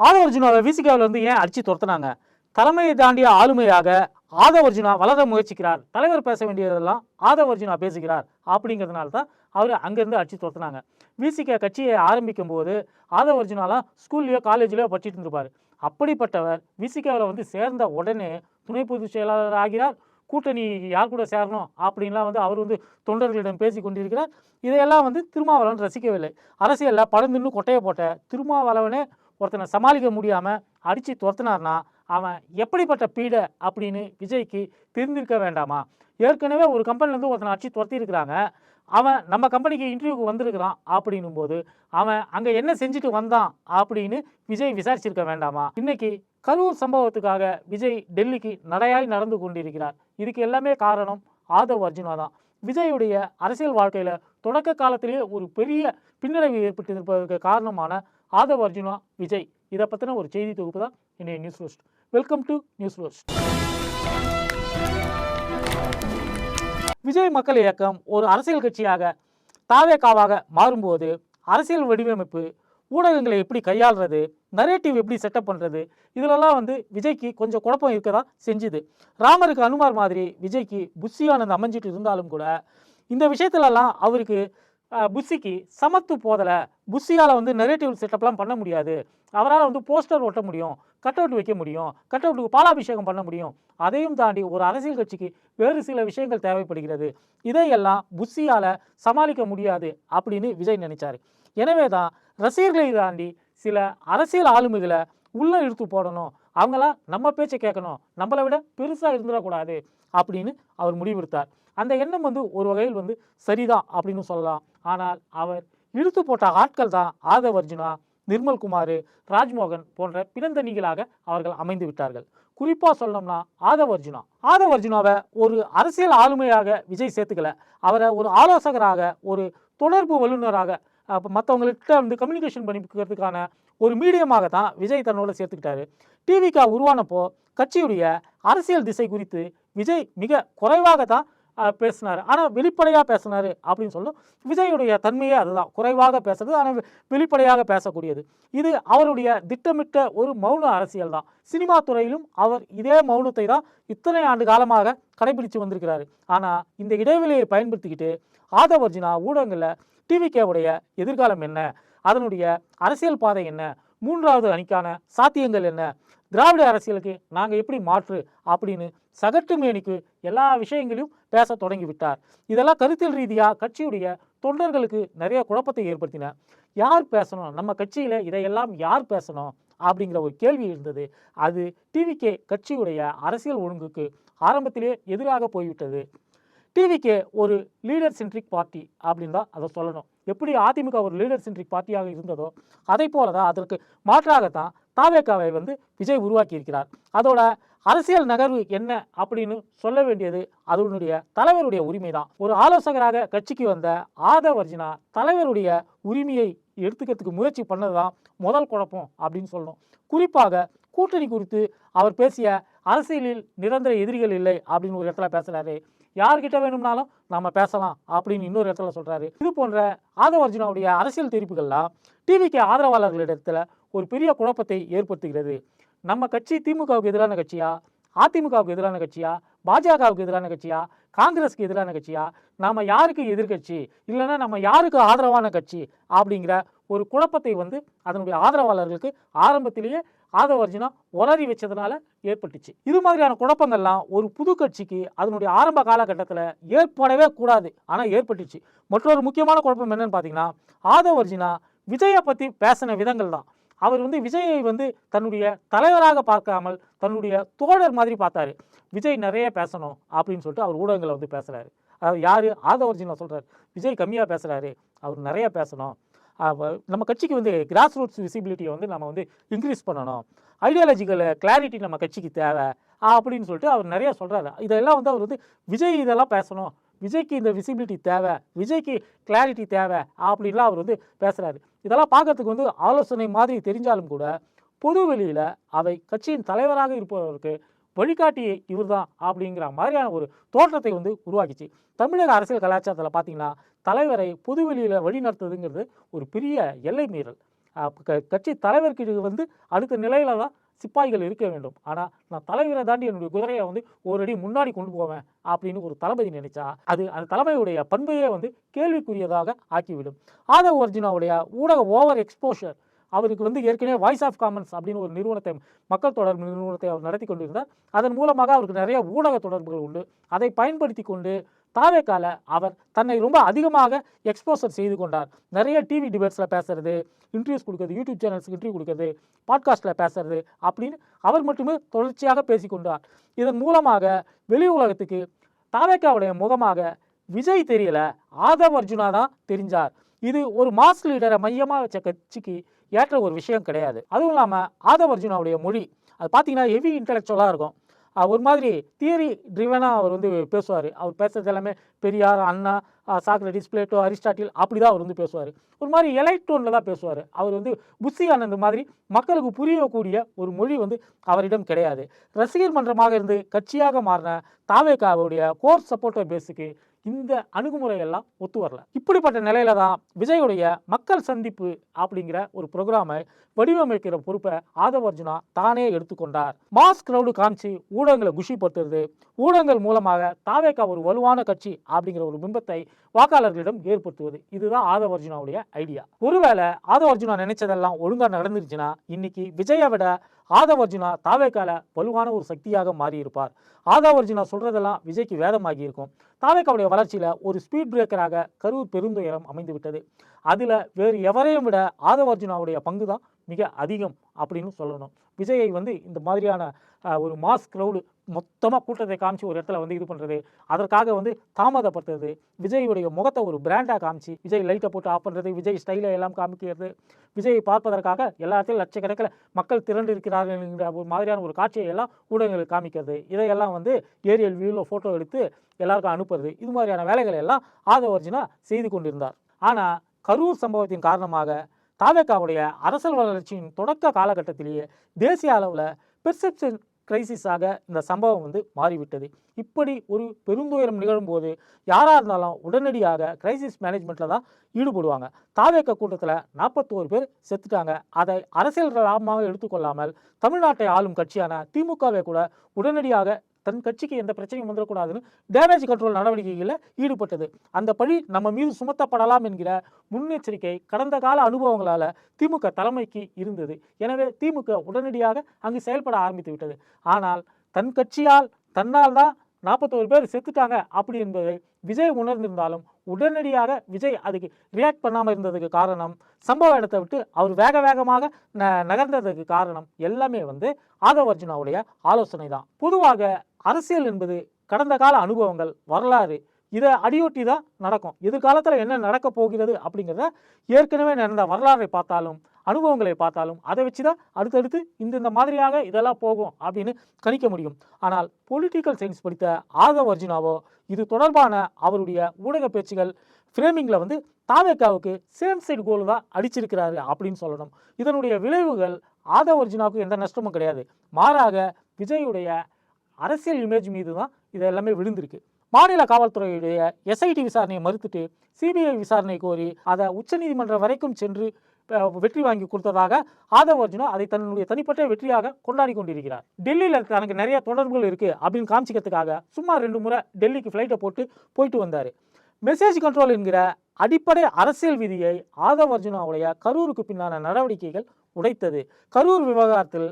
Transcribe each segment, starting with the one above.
ஆதவர்ஜுனாவை விசிகாவில் வந்து ஏன் அடிச்சு துரத்துனாங்க? தலைமையை தாண்டிய ஆளுமையாக ஆதவர்ஜுனா வளர முயற்சிக்கிறார். தலைவர் பேச வேண்டியதெல்லாம் ஆதவர்ஜுனா பேசுகிறார் அப்படிங்கிறதுனால தான் அவர் அங்கேருந்து அடிச்சு துரத்துனாங்க. விசிக கட்சியை ஆரம்பிக்கும் போது ஆதவர்ஜுனாலாம் ஸ்கூல்லையோ காலேஜ்லையோ படிச்சுட்டு இருந்திருப்பார். அப்படிப்பட்டவர் விசிகாவில் வந்து சேர்ந்த உடனே துணை பொதுச் செயலாளர் ஆகிறார். கூட்டணி யார் கூட சேரணும் அப்படின்லாம் வந்து அவர் வந்து தொண்டர்களிடம் பேசி கொண்டிருக்கிறார். இதையெல்லாம் வந்து திருமாவளவன் ரசிக்கவில்லை. அரசியலில் படம் தின்னு கொட்டையை போட்ட திருமாவளவனே ஒருத்தனை சமாளிக்க முடியாமல் அடித்து துரத்துனார்னா அவன் எப்படிப்பட்ட பீடை அப்படின்னு விஜய்க்கு தெரிந்திருக்க வேண்டாமா? ஏற்கனவே ஒரு கம்பெனிலேருந்து ஒருத்தனை அடித்து துரத்திருக்கிறாங்க அவன் நம்ம கம்பெனிக்கு இன்டர்வியூக்கு வந்திருக்கிறான் அப்படின்னும் போது அவன் அங்கே என்ன செஞ்சுட்டு வந்தான் அப்படின்னு விஜய் விசாரிச்சிருக்க வேண்டாமா? இன்னைக்கு கரூர் சம்பவத்துக்காக விஜய் டெல்லிக்கு நடையாய் நடந்து கொண்டிருக்கிறார். இதுக்கு எல்லாமே காரணம் ஆதவ் அர்ஜுனா தான். விஜயுடைய அரசியல் வாழ்க்கையில் தொடக்க காலத்திலேயே ஒரு பெரிய பின்னடைவு ஏற்பட்டிருப்பதற்கு காரணமான ஆதவ் அர்ஜுனா விஜய். இதை பற்றின ஒரு செய்தி தொகுப்பு தான் இன்றைய news roast welcome to news roast Vijay மக்கள் இயக்கம் ஒரு அரசியல் கட்சியாக தாவேக்காவாக மாறும்போது அரசியல் வடிவமைப்பு ஊடகங்களை எப்படி கையாளுறது நரேட்டிவ் எப்படி செட்டப் பண்ணுறது இதிலெல்லாம் வந்து விஜய்க்கு கொஞ்சம் குழப்பம் இருக்க தான் செஞ்சுது. ராமருக்கு அனுமார் மாதிரி விஜய்க்கு புஷியானந்த் அமைஞ்சிட்டு இருந்தாலும் கூட இந்த விஷயத்துலலாம் அவருக்கு புஷிக்கு சமத்து போதலை புஷியால் வந்து நெரேட்டிவ் செட்டப்லாம் பண்ண முடியாது. அவரால் வந்து போஸ்டர் ஒட்ட முடியும் கட் அவுட் வைக்க முடியும் கட் அவுட்டுக்கு பாலாபிஷேகம் பண்ண முடியும். அதையும் தாண்டி ஒரு அரசியல் கட்சிக்கு வேறு சில விஷயங்கள் தேவைப்படுகிறது. இதையெல்லாம் புஷியால் சமாளிக்க முடியாது அப்படின்னு விஜய் நினைச்சார். எனவே தான் ரசிகர்களை தாண்டி சில அரசியல் ஆளுமைகளை உள்ளே இழுத்து போடணும். அவங்களாம் நம்ம பேச்சை கேட்கணும். நம்மளை விட பெருசாக இருந்துடக்கூடாது அப்படின்னு அவர் முடிவெடுத்தார். அந்த எண்ணம் வந்து ஒரு வகையில் வந்து சரிதான் அப்படின்னு சொல்லலாம். ஆனால் அவர் இழுத்து போட்ட ஆட்கள் தான் ஆதவ் அர்ஜுனா நிர்மல்குமார் ராஜ்மோகன் போன்ற பிறந்தணிகளாக அவர்கள் அமைந்து விட்டார்கள். குறிப்பாக சொல்லணும்னா ஆதவ் அர்ஜுனா ஆதவ் அர்ஜுனாவை ஒரு அரசியல் ஆளுமையாக விஜய் சேர்த்துக்கல. அவரை ஒரு ஆலோசகராக ஒரு தொடர்பு வல்லுநராக அப்போ மற்றவங்கள்ட்ட வந்து கம்யூனிகேஷன் பண்ணிக்கிறதுக்கான ஒரு மீடியமாக தான் விஜய் தன்னோட சேர்த்துக்கிட்டாரு. டிவிகா உருவானப்போ கட்சியுடைய அரசியல் திசை குறித்து விஜய் மிக குறைவாக தான் பேசினார். ஆனால் வெளிப்படையாக பேசினார் அப்படின்னு சொல்லும் விஜயுடைய தன்மையே அதுதான். குறைவாக பேசுறது ஆனால் வெளிப்படையாக பேசக்கூடியது. இது அவருடைய திட்டமிட்ட ஒரு மௌன அரசியல் தான். சினிமா துறையிலும் அவர் இதே மௌனத்தை தான் இத்தனை ஆண்டு காலமாக கடைபிடித்து வந்திருக்கிறாரு. ஆனால் இந்த இடைவெளியை பயன்படுத்திக்கிட்டு ஆதவர்ஜினா அர்ஜுனா ஊடகங்களில் டிவிகேவுடைய எதிர்காலம் என்ன அதனுடைய அரசியல் பாதை என்ன மூன்றாவது அணிக்கான சாத்தியங்கள் என்ன திராவிட அரசியலுக்கு நாங்கள் எப்படி மாற்று அப்படின்னு சகட்டு மேனிக்கு எல்லா விஷயங்களையும் பேச தொடங்கிவிட்டார். இதெல்லாம் கருத்தியல் ரீதியாக கட்சியுடைய தொண்டர்களுக்கு நிறைய குழப்பத்தை ஏற்படுத்தின. யார் பேசணும்? நம்ம கட்சியில் இதையெல்லாம் யார் பேசணும்? அப்படிங்கிற ஒரு கேள்வி இருந்தது. அது டிவிகே கட்சியுடைய அரசியல் ஒழுங்குக்கு ஆரம்பத்திலே எதிராக போய்விட்டது. டிவிகே ஒரு லீடர் சென்ட்ரிக் பார்ட்டி அப்படின்னு தான் அதை சொல்லணும். எப்படி அதிமுக ஒரு லீடர் சென்ட்ரிக் பார்ட்டியாக இருந்ததோ அதை போல தான் அதற்கு மாற்றாகத்தான் தாவேக்காவை வந்து விஜய் உருவாக்கி இருக்கிறார் அதோட அரசியல் நகர்வு என்ன அப்படின்னு சொல்ல வேண்டியது அதனுடைய தலைவருடைய உரிமை தான் ஒரு ஆலோசகராக கட்சிக்கு வந்த ஆதவர்ஜினா தலைவருடைய உரிமையை எடுத்துக்கிறதுக்கு முயற்சி பண்ணது தான் முதல் குழப்பம் அப்படின்னு சொல்லணும். குறிப்பாக கூட்டணி குறித்து அவர் பேசிய அரசியலில் நிரந்தர எதிரிகள் இல்லை அப்படின்னு ஒரு இடத்துல பேசுகிறாரு யார்கிட்ட வேணும்னாலும் நம்ம பேசலாம் அப்படின்னு இன்னொரு இடத்துல சொல்கிறாரு இது போன்ற ஆதவர்ஜுனாவுடைய அரசியல் தெரிப்புகள்லாம் டிவிக்கு ஆதரவாளர்களிடத்தில் ஒரு பெரிய குழப்பத்தை ஏற்படுத்துகிறது. நம்ம கட்சி திமுகவுக்கு எதிரான கட்சியா? அதிமுகவுக்கு எதிரான கட்சியா? பாஜகவுக்கு எதிரான கட்சியா? காங்கிரஸுக்கு எதிரான கட்சியா? நாம் யாருக்கு எதிர்க்கட்சி? இல்லைன்னா நம்ம யாருக்கு ஆதரவான கட்சி? அப்படிங்கிற ஒரு குழப்பத்தை வந்து அதனுடைய ஆதரவாளர்களுக்கு ஆரம்பத்திலேயே ஆதவர்ஜினா உளறி வச்சதுனால ஏற்பட்டுச்சு. இது மாதிரியான குழப்பங்கள்லாம் ஒரு புது கட்சிக்கு அதனுடைய ஆரம்ப காலகட்டத்தில் ஏற்படவே கூடாது. ஆனால் ஏற்பட்டுச்சு. மற்றொரு முக்கியமான குழப்பம் என்னன்னு பார்த்தீங்கன்னா ஆதவர்ஜினா விஜயை பற்றி பேசின விதங்கள் தான் அவர் வந்து விஜயை வந்து தன்னுடைய தலைவராக பார்க்காமல் தன்னுடைய தோழர் மாதிரி பார்த்தாரு. விஜய் நிறைய பேசணும் அப்படின்னு சொல்லிட்டு அவர் ஊடகங்களை வந்து பேசுகிறாரு அதாவது யார்? ஆதவர்ஜினா சொல்கிறார் விஜய் கம்மியாக பேசுகிறாரு அவர் நிறைய பேசணும். நம்ம கட்சிக்கு வந்து கிராஸ் ரூட்ஸ் விசிபிலிட்டியை வந்து நம்ம வந்து இன்க்ரீஸ் பண்ணணும். ஐடியாலஜிக்கல் கிளாரிட்டி நம்ம கட்சிக்கு தேவை அப்படின்னு சொல்லிட்டு அவர் நிறையா சொல்கிறாரு இதெல்லாம் வந்து அவர் வந்து விஜய் இதெல்லாம் பேசணும். விஜய்க்கு இந்த விசிபிலிட்டி தேவை. விஜய்க்கு கிளாரிட்டி தேவை அப்படின்லாம் அவர் வந்து பேசுகிறாரு இதெல்லாம் பார்க்கறதுக்கு வந்து ஆலோசனை மாதிரி தெரிஞ்சாலும் கூட பொது வெளியில் அவை கட்சியின் தலைவராக இருப்பவருக்கு வழிகாட்டி இவர்தான் அப்படிங்கிற மாதிரியான ஒரு தோற்றத்தை வந்து உருவாக்கிச்சு. தமிழக அரசியல் கலாச்சாரத்தில் பார்த்தீங்கன்னா தலைவரை பொது வெளியில் வழி ஒரு பெரிய எல்லை மீறல். க- கட்சி தலைவர்கிட்ட வந்து அடுத்த நிலையில தான் சிப்பாய்கள் இருக்க வேண்டும். ஆனால் நான் தலைவரை தாண்டி என்னுடைய குதிரையை வந்து ஒரு அடி முன்னாடி கொண்டு போவேன் அப்படின்னு ஒரு தளபதி நினைச்சா அது அந்த தலைமையுடைய பண்பையே வந்து கேள்விக்குரியதாக ஆக்கிவிடும். ஆதவ் அர்ஜுனாவுடைய ஊடக ஓவர் எக்ஸ்போஷர் அவருக்கு வந்து ஏற்கனவே வாய்ஸ் ஆஃப் காமன்ஸ் அப்படின்னு ஒரு நிறுவனத்தை மக்கள் தொடர்பு நிறுவனத்தை அவர் நடத்தி கொண்டிருந்தார். அதன் மூலமாக அவருக்கு நிறைய ஊடக தொடர்புகள் உண்டு. அதை பயன்படுத்தி கொண்டு தாவேக்கால அவர் தன்னை ரொம்ப அதிகமாக எக்ஸ்போசர் செய்து கொண்டார். நிறைய டிவி டிபேட்ஸில் பேசுறது இன்டர்வியூஸ் கொடுக்குறது யூடியூப் சேனல்ஸுக்கு இன்டர்வியூ கொடுக்குறது பாட்காஸ்ட்டில் பேசுறது அப்படின்னு அவர் மட்டுமே தொடர்ச்சியாக பேசிக்கொண்டார் இதன் மூலமாக வெளி உலகத்துக்கு தாவேக்காவுடைய முகமாக விஜய் தெரியல ஆதவ் அர்ஜுனா தான் தெரிஞ்சார். இது ஒரு மாஸ் லீடரை மையமாக வச்ச கட்சிக்கு ஏற்ற ஒரு விஷயம் கிடையாது. அதுவும் இல்லாமல் ஆதவ் அர்ஜுனாவுடைய மொழி அது பார்த்தீங்கன்னா ஹெவி இன்டலெக்சுவலாக இருக்கும். ஒரு மாதிரி தியரி ட்ரிவனாக அவர் வந்து பேசுவார். அவர் பேசுறது எல்லாமே பெரியார் அண்ணா அஹ் சாக்ரட்டிஸ் பிளேட்டோ அரிஸ்டாட்டில் அப்படி தான் அவர் வந்து பேசுவார். ஒரு மாதிரி எலக்ட்ரோனில் தான் பேசுவார். அவர் வந்து புஷி ஆனந்த் மாதிரி மக்களுக்கு புரியக்கூடிய ஒரு மொழி வந்து அவரிடம் கிடையாது. ரசிகர் மன்றமாக இருந்து கட்சியாக மாறின தாவேகாவுடைய கோர் சப்போர்ட்டோ பேஸுக்கு இந்த அணுகுமுறை எல்லாம் ஒத்து வரல. இப்படிப்பட்ட நிலையில தான் விஜயுடைய மக்கள் சந்திப்பு அப்படிங்கிற ஒரு ப்ரோக்ராமை வடிவமைக்கிற பொறுப்பை ஆதவ் அர்ஜுனா தானே எடுத்துக்கொண்டார் மாஸ் கிரௌடு காமிச்சு ஊடகங்களை குஷிப்படுத்துறது ஊடகங்கள் மூலமாக தாவேக்கா ஒரு வலுவான கட்சி அப்படிங்கிற ஒரு பிம்பத்தை வாக்காளர்களிடம் ஏற்படுத்துவது இதுதான் ஆதவ் அர்ஜுனாவுடைய ஐடியா ஒருவேளை ஆதவ் அர்ஜுனா நினைச்சதெல்லாம் ஒழுங்கா நடந்துருச்சுன்னா இன்னைக்கு விஜயை விட ஆதவர்ஜுனா தாவேக்கால வலுவான ஒரு சக்தியாக மாறியிருப்பார். ஆதவர்ஜுனா சொல்கிறதெல்லாம் சொல்றதெல்லாம் விஜய்க்கு வேதமாகி இருக்கும் தாவேக்காவுடைய வளர்ச்சியில ஒரு ஸ்பீட் பிரேக்கராக கரூர் பெருந்துயரம் அமைந்துவிட்டது. அதுல வேறு எவரையும் விட ஆதவ் அர்ஜுனாவுடைய பங்கு தான் மிக அதிகம் அப்படின்னு சொல்லணும். விஜயை வந்து இந்த மாதிரியான ஒரு மாஸ் க்ரௌடு மொத்தமாக கூட்டத்தை காமிச்சு ஒரு இடத்துல வந்து இது பண்ணுறது அதற்காக வந்து தாமதப்படுத்துறது விஜயுடைய முகத்தை ஒரு பிராண்டாக காமிச்சு விஜய் லைட்டை போட்டு ஆஃப் பண்ணுறது விஜய் ஸ்டைலை எல்லாம் காமிக்கிறது விஜயை பார்ப்பதற்காக எல்லா இடத்துலையும் லட்சக்கணக்கில் மக்கள் திரண்டு இருக்கிறார்கள் என்கிற ஒரு மாதிரியான ஒரு காட்சியை எல்லாம் ஊடகங்களுக்கு காமிக்கிறது. இதையெல்லாம் வந்து ஏரியல் வியூவில் ஃபோட்டோ எடுத்து எல்லாருக்கும் அனுப்புறது. இது மாதிரியான வேலைகளை எல்லாம் ஆதவ அர்ஜுனா செய்து கொண்டிருந்தார். ஆனால் கரூர் சம்பவத்தின் காரணமாக தாவேக்காவுடைய அரசியல் வளர்ச்சியின் தொடக்க காலகட்டத்திலேயே தேசிய அளவில் பெர்செப்ஷன் கிரைசிஸாக இந்த சம்பவம் வந்து மாறிவிட்டது. இப்படி ஒரு பெருந்துயரம் நிகழும்போது யாராக இருந்தாலும் உடனடியாக கிரைசிஸ் மேனேஜ்மெண்ட்டில் தான் ஈடுபடுவாங்க. தாவேக்க கூட்டத்தில் நாற்பத்தோரு பேர் செத்துட்டாங்க. அதை அரசியல் லாபமாக எடுத்துக்கொள்ளாமல் தமிழ்நாட்டை ஆளும் கட்சியான திமுகவை கூட உடனடியாக தன் கட்சிக்கு எந்த பிரச்சனையும் வந்துடக்கூடாதுன்னு டேமேஜ் கண்ட்ரோல் நடவடிக்கைகளில் ஈடுபட்டது. அந்த பழி நம்ம மீது சுமத்தப்படலாம் என்கிற முன்னெச்சரிக்கை கடந்த கால அனுபவங்களால் திமுக தலைமைக்கு இருந்தது. எனவே திமுக உடனடியாக அங்கு செயல்பட ஆரம்பித்து விட்டது. ஆனால் தன் கட்சியால் தன்னால் தான் நாற்பத்தோரு பேர் செத்துட்டாங்க அப்படி என்பதை விஜய் உணர்ந்திருந்தாலும் உடனடியாக விஜய் அதுக்கு ரியாக்ட் பண்ணாமல் இருந்ததுக்கு காரணம் சம்பவ இடத்தை விட்டு அவர் வேக வேகமாக ந நகர்ந்ததுக்கு காரணம் எல்லாமே வந்து ஆதவ் அர்ஜுனாவுடைய ஆலோசனை தான் பொதுவாக அரசியல் என்பது கடந்த கால அனுபவங்கள் வரலாறு இதை அடியொட்டி தான் நடக்கும். எதிர்காலத்தில் என்ன நடக்க போகிறது அப்படிங்கிறத ஏற்கனவே நடந்த வரலாறை பார்த்தாலும் அனுபவங்களை பார்த்தாலும் அதை வச்சு தான் அடுத்தடுத்து இந்த மாதிரியாக இதெல்லாம் போகும் அப்படின்னு கணிக்க முடியும். ஆனால் பொலிட்டிக்கல் சயின்ஸ் படித்த ஆதவ் அர்ஜுனாவோ இது தொடர்பான அவருடைய ஊடக பேச்சுகள் ஃப்ரேமிங்கில் வந்து தாவேக்காவுக்கு சேம் சைடு கோல் தான் அடிச்சிருக்கிறாரு அப்படின்னு சொல்லணும். இதனுடைய விளைவுகள் ஆதவ் அர்ஜுனாவுக்கு எந்த நஷ்டமும் கிடையாது. மாறாக விஜயுடைய அரசியல் இமேஜ் மீது தான் இது எல்லாமே விழுந்திருக்கு. மாநில காவல்துறையுடைய எஸ்ஐடி விசாரணையை மறுத்துட்டு சிபிஐ விசாரணை கோரி அதை உச்சநீதிமன்றம் வரைக்கும் சென்று வெற்றி வாங்கி கொடுத்ததாக ஆதவ் அர்ஜுனா அதை தன்னுடைய தனிப்பட்ட வெற்றியாக கொண்டாடி கொண்டிருக்கிறார். டெல்லியில் தனக்கு நிறைய தொடர்புகள் இருக்குது அப்படின்னு காமிச்சிக்கிறதுக்காக சும்மா ரெண்டு முறை டெல்லிக்கு ஃப்ளைட்டை போட்டு போயிட்டு வந்தார். மெசேஜ் கண்ட்ரோல் என்கிற அடிப்படை அரசியல் விதியை ஆதவ் அர்ஜுனாவுடைய கரூருக்கு பின்னான நடவடிக்கைகள் உடைத்தது. கரூர் விவகாரத்தில்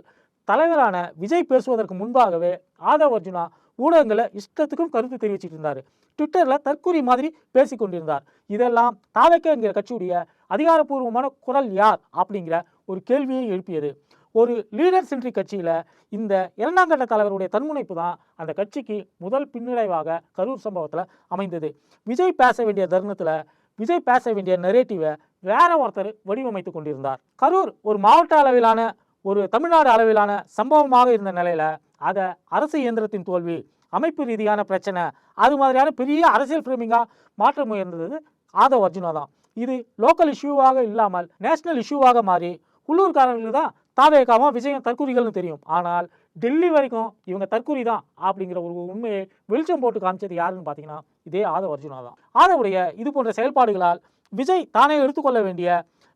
தலைவரான விஜய் பேசுவதற்கு முன்பாகவே ஆதவ் அர்ஜுனா ஊடகங்களை இஷ்டத்துக்கும் கருத்து தெரிவிச்சிட்டு இருந்தார். ட்விட்டரில் தற்கூரி மாதிரி பேசி கொண்டிருந்தார். இதெல்லாம் தாவக்க என்கிற கட்சியுடைய அதிகாரப்பூர்வமான குரல் யார் அப்படிங்கிற ஒரு கேள்வியை எழுப்பியது. ஒரு லீடர் சென்ட்ரிக் கட்சியில் இந்த இரண்டாம் கட்ட தலைவருடைய தன்முனைப்பு தான் அந்த கட்சிக்கு முதல் பின்னடைவாக கரூர் சம்பவத்தில் அமைந்தது. விஜய் பேச வேண்டிய தருணத்தில் விஜய் பேச வேண்டிய நெரேட்டிவை வேற ஒருத்தர் வடிவமைத்து கொண்டிருந்தார். கரூர் ஒரு மாவட்ட அளவிலான ஒரு தமிழ்நாடு அளவிலான சம்பவமாக இருந்த நிலையில் அதை அரசு இயந்திரத்தின் தோல்வி அமைப்பு ரீதியான பிரச்சனை அது மாதிரியான பெரிய அரசியல் ஃப்ரேமிங்காக மாற்ற முயன்றது ஆதவ் அர்ஜுனா தான். இது லோக்கல் இஷ்யூவாக இல்லாமல் நேஷனல் இஷ்யூவாக மாறி உள்ளூர்காரர்களுக்கு தான் தாவேகாவும் விஜயம் தற்கூரிகள்னு தெரியும். ஆனால் டெல்லி வரைக்கும் இவங்க தற்கூரி தான் அப்படிங்கிற ஒரு உண்மையை வெளிச்சம் போட்டு காமிச்சது யாருன்னு பார்த்தீங்கன்னா இதே ஆதவ் அர்ஜுனா தான். ஆதவுடைய இது போன்ற செயல்பாடுகளால் விஜய் தானே எடுத்துக்கொள்ள வேண்டிய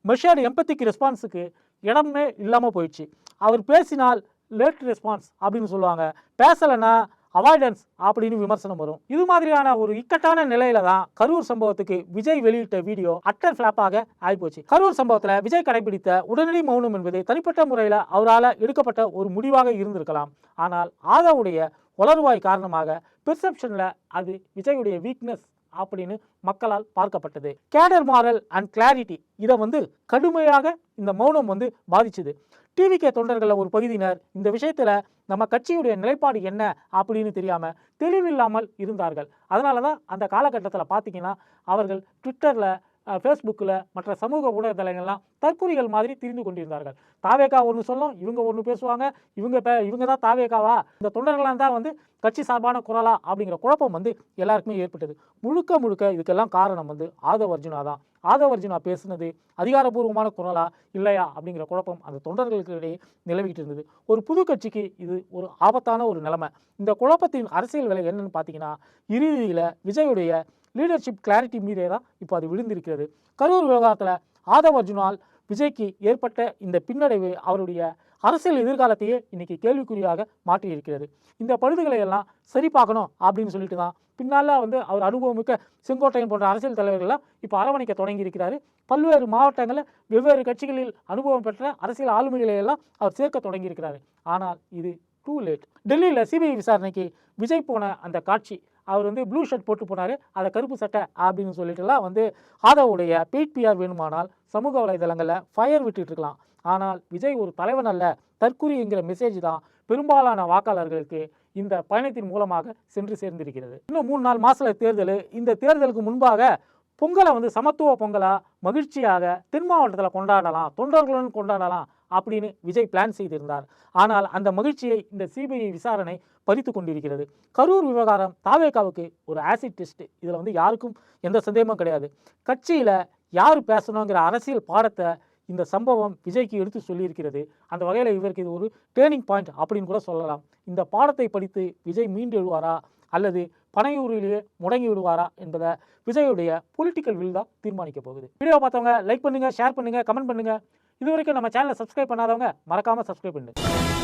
மெஷர்டு எம்பத்திக் ரெஸ்பான்ஸுக்கு இடமே இல்லாமல் போயிடுச்சு. அவர் பேசினால் லேட் ரெஸ்பான்ஸ் அப்படின்னு சொல்லுவாங்க. பேசலைன்னா அவாய்டன்ஸ் அப்படின்னு விமர்சனம் வரும். இது மாதிரியான ஒரு இக்கட்டான நிலையில தான் கரூர் சம்பவத்துக்கு விஜய் வெளியிட்ட வீடியோ அட்டர் ஃபிளாப்பாக ஆகிப்போச்சு. கரூர் சம்பவத்தில் விஜய் கடைபிடித்த உடனடி மௌனம் என்பது தனிப்பட்ட முறையில் அவரால் எடுக்கப்பட்ட ஒரு முடிவாக இருந்திருக்கலாம். ஆனால் ஆதாவுடைய உளர்வாய் காரணமாக பெர்செப்ஷனில் அது விஜயுடைய வீக்னஸ் அப்படின்னு மக்களால் பார்க்கப்பட்டது. கேடர் மாரல் அண்ட் கிளாரிட்டி இதை வந்து கடுமையாக இந்த மௌனம் வந்து பாதிச்சுது. டிவிகே தொண்டர்களில் ஒரு பகுதியினர் இந்த விஷயத்தில் நம்ம கட்சியுடைய நிலைப்பாடு என்ன அப்படின்னு தெரியாமல் தெளிவில்லாமல் இருந்தார்கள். அதனால தான் அந்த காலகட்டத்தில் பார்த்தீங்கன்னா அவர்கள் ட்விட்டரில் ஃபேஸ்புக்கில் மற்ற சமூக ஊடகத்தலங்கள்லாம் தற்கொலைகள் மாதிரி திரிந்து கொண்டிருந்தார்கள். தாவேக்கா ஒன்று சொல்லும் இவங்க ஒன்று பேசுவாங்க இவங்க பே இவங்க தான் தாவேக்காவா இந்த தொண்டர்களாக தான் வந்து கட்சி சார்பான குரலா அப்படிங்கிற குழப்பம் வந்து எல்லாருக்குமே ஏற்பட்டது. முழுக்க முழுக்க இதுக்கெல்லாம் காரணம் வந்து ஆதவ அர்ஜுனா தான். ஆதவ அர்ஜுனா பேசுனது அதிகாரப்பூர்வமான குரலா இல்லையா அப்படிங்கிற குழப்பம் அந்த தொண்டர்களுக்கு இடையே நிலவிக்கிட்டு இருந்தது. ஒரு புது கட்சிக்கு இது ஒரு ஆபத்தான ஒரு நிலைமை. இந்த குழப்பத்தின் அரசியல் விலை என்னன்னு பார்த்தீங்கன்னா இறுதியில் விஜயுடைய லீடர்ஷிப் கிளாரிட்டி மீதே தான் இப்போ அது விழுந்திருக்கிறது. கரூர் விவகாரத்தில் ஆதவ் அர்ஜுனால் விஜய்க்கு ஏற்பட்ட இந்த பின்னடைவு அவருடைய அரசியல் எதிர்காலத்தையே இன்றைக்கி கேள்விக்குறியாக மாற்றியிருக்கிறது. இந்த பழுதுகளை எல்லாம் சரி பார்க்கணும் அப்படின்னு சொல்லிட்டு தான் பின்னால் வந்து அவர் அனுபவமிக்க செங்கோட்டையன் போன்ற அரசியல் தலைவர்கள்லாம் இப்போ அரவணைக்க தொடங்கியிருக்கிறாரு. பல்வேறு மாவட்டங்களில் வெவ்வேறு கட்சிகளில் அனுபவம் பெற்ற அரசியல் ஆளுமைகளை எல்லாம் அவர் சேர்க்க தொடங்கியிருக்கிறாரு. ஆனால் இது டூ லேட் டெல்லியில் சிபிஐ விசாரணைக்கு விஜய் போன அந்த காட்சி அவர் வந்து ப்ளூ ஷர்ட் போட்டு போனார். அதை கருப்பு சட்டை அப்படின்னு சொல்லிட்டுலாம் வந்து ஆதவுடைய பிபிஆர் வேணுமானால் சமூக வலைதளங்களில் ஃபயர் விட்டுட்டு இருக்கலாம். ஆனால் விஜய் ஒரு தலைவன் அல்ல. தற்குறிங்கிற மெசேஜ் தான் பெரும்பாலான வாக்காளர்களுக்கு இந்த பயணத்தின் மூலமாக சென்று சேர்ந்திருக்கிறது. இன்னும் மூணு நாலு மாசத்துல தேர்தல். இந்த தேர்தலுக்கு முன்பாக பொங்கலை வந்து சமத்துவ பொங்கலாக மகிழ்ச்சியாக தென் மாவட்டத்தில் கொண்டாடலாம் தொண்டர்களுடன் கொண்டாடலாம் அப்படின்னு விஜய் பிளான் செய்திருந்தார். ஆனால் அந்த மகிழ்ச்சியை இந்த சிபிஐ விசாரணை பறித்து கொண்டிருக்கிறது. கரூர் விவகாரம் தாவேகாவுக்கு ஒரு ஆசிட் டெஸ்ட் இதில் வந்து யாருக்கும் எந்த சந்தேகமும் கிடையாது. கட்சியில் யார் பேசணுங்கிற அரசியல் பாடத்தை இந்த சம்பவம் விஜய்க்கு எடுத்து சொல்லியிருக்கிறது. அந்த வகையில் இவருக்கு இது ஒரு டேர்னிங் பாயிண்ட் அப்படின்னு கூட சொல்லலாம். இந்த பாடத்தை படித்து விஜய் மீண்டு எழுவாரா? அல்லது பனையூரிலேயே முடங்கி விடுவாரா என்பதை விஜயுடைய பொலிட்டிக்கல் வில் தான் தீர்மானிக்க போகுது. வீடியோ பார்த்தவங்க லைக் பண்ணுங்கள் ஷேர் பண்ணுங்கள் கமெண்ட் பண்ணுங்கள் இது வரைக்கும் நம்ம சேனலை சப்ஸ்கிரைப் பண்ணாதவங்க மறக்காமல் சப்ஸ்கிரைப் பண்ணுங்கள்